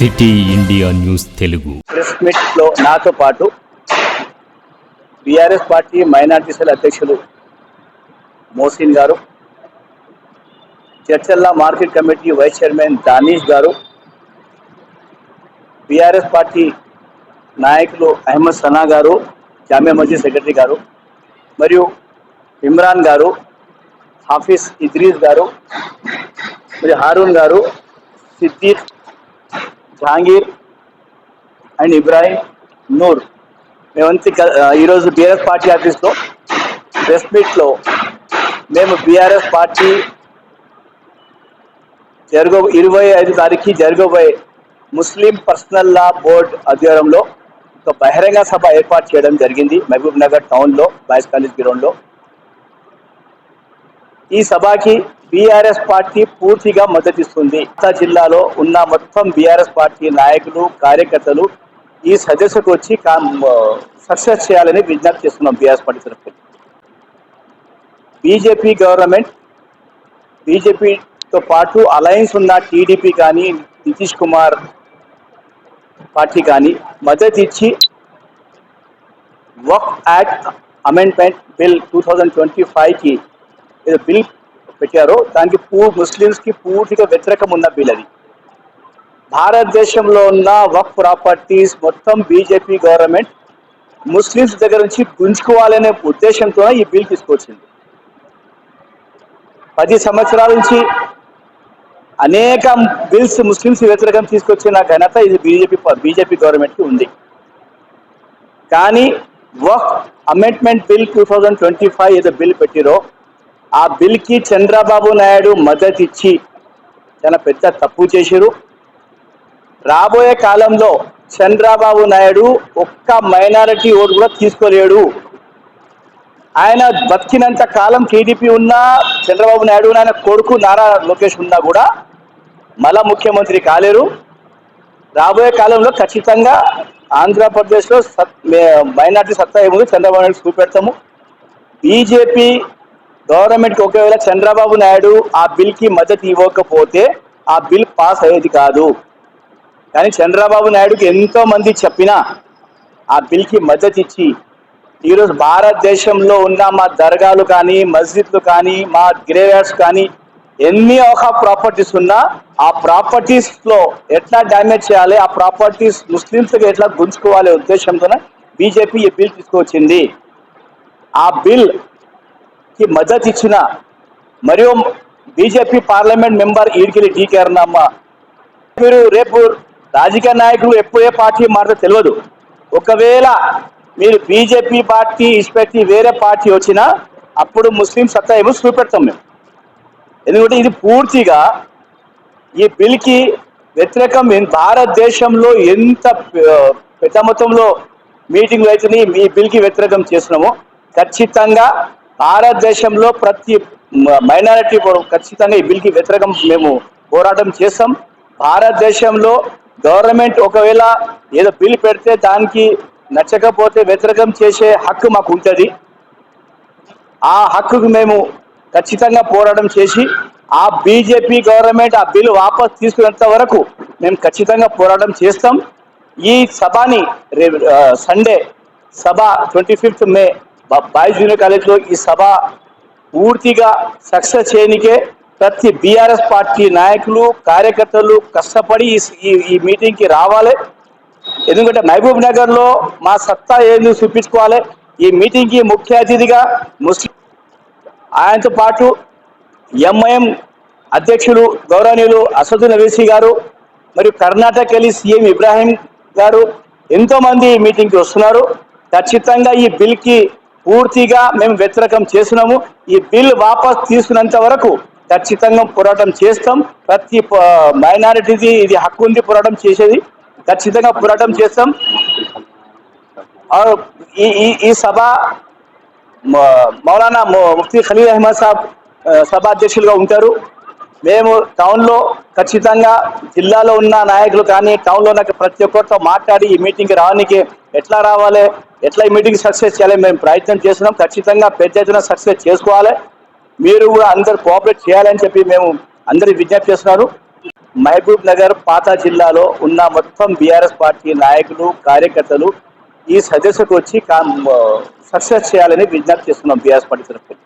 City India news Telugu. Press మీట్లో నాతో పాటు బీఆర్ఎస్ పార్టీ మైనార్టీ సెల్ అధ్యక్షులు మోసిన్ గారు చర్చల్లా market committee vice chairman Danish గారు బీఆర్ఎస్ పార్టీ నాయకులు అహ్మద్ సనా గారు జామియా మస్జిద్ సెక్రటరీ గారు మరియు ఇమ్రాన్ గారు హాఫీస్ ఇద్రీస్ గారు మరియు హారూన్ గారు సిద్దీక్ జహాంగీర్ అండ్ ఇబ్రాహిం నూర్. మేమంతా ఈరోజు బీఆర్ఎస్ పార్టీ ఆఫీస్లో ప్రెస్ మీట్లో మేము బీఆర్ఎస్ పార్టీ జరగో ఇరవై ఐదు తారీఖు జరగబోయే ముస్లిం పర్సనల్ లా బోర్డ్ ఆధ్వర్యంలో ఒక బహిరంగ సభ ఏర్పాటు చేయడం జరిగింది. మహబూబ్ నగర్ టౌన్లో బాయ్స్ కాలేజ్ గ్రౌండ్లో. ఈ సభకి బీఆర్ఎస్ పార్టీ పూర్తిగా మద్దతిస్తుంది. జిల్లాలో ఉన్న మొత్తం బీఆర్ఎస్ పార్టీ నాయకులు కార్యకర్తలు ఈ సదస్సుకు వచ్చి సక్సెస్ చేయాలని విజ్ఞప్తి చేస్తున్నాం బీఆర్ఎస్ పార్టీ తరఫున. బీజేపీ గవర్నమెంట్ బీజేపీతో పాటు అలయన్స్ ఉన్న టీడీపీ కానీ నితీష్ కుమార్ పార్టీ కానీ మద్దతు ఇచ్చి Waqf act amendment bill two thousand twenty ఫైవ్కి ఏదో బిల్ పెట్టారో దానికి పూ ముస్లిమ్స్కి పూర్తిగా వ్యతిరేకం ఉన్న బిల్ అది. భారతదేశంలో ఉన్న వక్ ప్రాపర్టీస్ మొత్తం బీజేపీ గవర్నమెంట్ ముస్లిమ్స్ దగ్గర నుంచి గుంజుకోవాలనే ఉద్దేశంతో ఈ బిల్ తీసుకొచ్చింది. పది సంవత్సరాల నుంచి అనేక బిల్స్ ముస్లిమ్స్ వ్యతిరేకం తీసుకొచ్చిన ఘనత ఇది బీజేపీ బీజేపీ గవర్నమెంట్కి ఉంది. కానీ Waqf amendment bill two thousand twenty five ఏదో బిల్ పెట్టిరో ఆ బిల్కి చంద్రబాబు నాయుడు మద్దతు ఇచ్చి చాలా పెద్ద తప్పు చేసిరు రాబోయే కాలంలో చంద్రబాబు నాయుడు ఒక్క మైనారిటీ ఓటు కూడా తీసుకోలేడు. ఆయన బతికినంత కాలం టీడీపీ ఉన్నా చంద్రబాబు నాయుడు ఆయన కొడుకు నారా లోకేష్ ఉన్నా కూడా మళ్ళా ముఖ్యమంత్రి కాలేరు. రాబోయే కాలంలో ఖచ్చితంగా ఆంధ్రప్రదేశ్లో సత్ మైనార్టీ సత్తా ఏముంది? చంద్రబాబు నాయుడు చూపెడతాము. బీజేపీ గవర్నమెంట్కి ఒకవేళ చంద్రబాబు నాయుడు ఆ బిల్కి మద్దతు ఇవ్వకపోతే ఆ బిల్ పాస్ అయ్యేది కాదు. కానీ చంద్రబాబు నాయుడుకి ఎంతో మంది చెప్పినా ఆ బిల్కి మద్దతు ఇచ్చి ఈరోజు భారతదేశంలో ఉన్న మా దర్గాలు కానీ మస్జిద్లు కానీ మా గ్రేవ్యార్డ్స్ కానీ ఎన్ని ఒక ప్రాపర్టీస్ ఉన్నా ఆ ప్రాపర్టీస్లో ఎట్లా డ్యామేజ్ చేయాలి ఆ ప్రాపర్టీస్ ముస్లింస్ ఎట్లా గుంజుకోవాలి ఉద్దేశంతోనే బీజేపీ ఈ బిల్ తీసుకొచ్చింది. ఆ బిల్ కి మద్దతు ఇచ్చిన మరియు బీజేపీ పార్లమెంట్ మెంబర్ ఈడికెళ్ళి డీకే అరుణమ్మ మీరు రేపు రాజకీయ నాయకులు ఎప్పుడు ఏ పార్టీ మారితే తెలియదు. ఒకవేళ మీరు బీజేపీ పార్టీ ఇష్టపెట్టి వేరే పార్టీ వచ్చినా అప్పుడు ముస్లిం సత్తా ఏమో చూపెడతాం మేము. ఎందుకంటే ఇది పూర్తిగా ఈ బిల్కి వ్యతిరేకం. భారతదేశంలో ఎంత పెద్ద మొత్తంలో మీటింగ్లు అయితే మీ బిల్కి వ్యతిరేకం చేసినామో ఖచ్చితంగా భారతదేశంలో ప్రతి మైనారిటీ ఖచ్చితంగా ఈ బిల్కి వ్యతిరేకం మేము పోరాటం చేస్తాం. భారతదేశంలో గవర్నమెంట్ ఒకవేళ ఏదో బిల్ పెడితే దానికి నచ్చకపోతే వ్యతిరేకం చేసే హక్కు మాకు ఉంటుంది. ఆ హక్కుకు మేము ఖచ్చితంగా పోరాటం చేసి ఆ బీజేపీ గవర్నమెంట్ ఆ బిల్లు వాపస్ తీసుకునేంత వరకు మేము ఖచ్చితంగా పోరాటం చేస్తాం. ఈ సభని రే సండే సభ twenty fifth May boys junior కాలేజ్లో ఈ సభ పూర్తిగా సక్సెస్ చేయనికే ప్రతి బీఆర్ఎస్ పార్టీ నాయకులు కార్యకర్తలు కష్టపడి ఈ- ఈ మీటింగ్కి రావాలి. ఎందుకంటే మహబూబ్ నగర్లో మా సత్తా ఏంది చూపించుకోవాలి. ఈ మీటింగ్కి ముఖ్య అతిథిగా ముస్లిం ఆయనతో పాటు ఎంఐఎం అధ్యక్షులు గౌరవనీయులు అసదుల్ నవీసీ గారు మరియు కర్ణాటక వెళ్ళి సీఎం ఇబ్రాహీం గారు ఎంతో మంది ఈ మీటింగ్కి వస్తున్నారు. ఖచ్చితంగా ఈ బిల్కి పూర్తిగా మేము వ్యతిరేకం చేస్తున్నాము. ఈ బిల్ వాపస్ తీసుకున్నంత వరకు ఖచ్చితంగా పోరాటం చేస్తాం. ప్రతి మైనారిటీది ఇది హక్కు ఉంది పోరాటం చేసేది. ఖచ్చితంగా పోరాటం చేస్తాం. ఈ ఈ ఈ సభ మౌలానా ము- ముఫ్తీ ఖలీల్ అహ్మద్ సాబ్ సభ అధ్యక్షులుగా ఉంటారు. మేము టౌన్లో ఖచ్చితంగా జిల్లాలో ఉన్న నాయకులు కానీ టౌన్లో ఉన్న ప్రతి ఒక్కరితో మాట్లాడి ఈ మీటింగ్కి రావడానికి ఎట్లా రావాలి ఎట్లా ఈ మీటింగ్ సక్సెస్ చేయాలి మేము ప్రయత్నం చేస్తున్నాం. ఖచ్చితంగా పెద్ద ఎత్తున సక్సెస్ చేసుకోవాలి. మీరు కూడా అందరు కోఆపరేట్ చేయాలని చెప్పి మేము అందరికి విజ్ఞప్తి చేస్తున్నారు మహబూబ్ నగర్ పాత జిల్లాలో ఉన్న మొత్తం బీఆర్ఎస్ పార్టీ నాయకులు కార్యకర్తలు ఈ సదస్సుకు వచ్చి సక్సెస్ చేయాలని విజ్ఞప్తి చేస్తున్నాం బీఆర్ఎస్ పార్టీ తరఫున.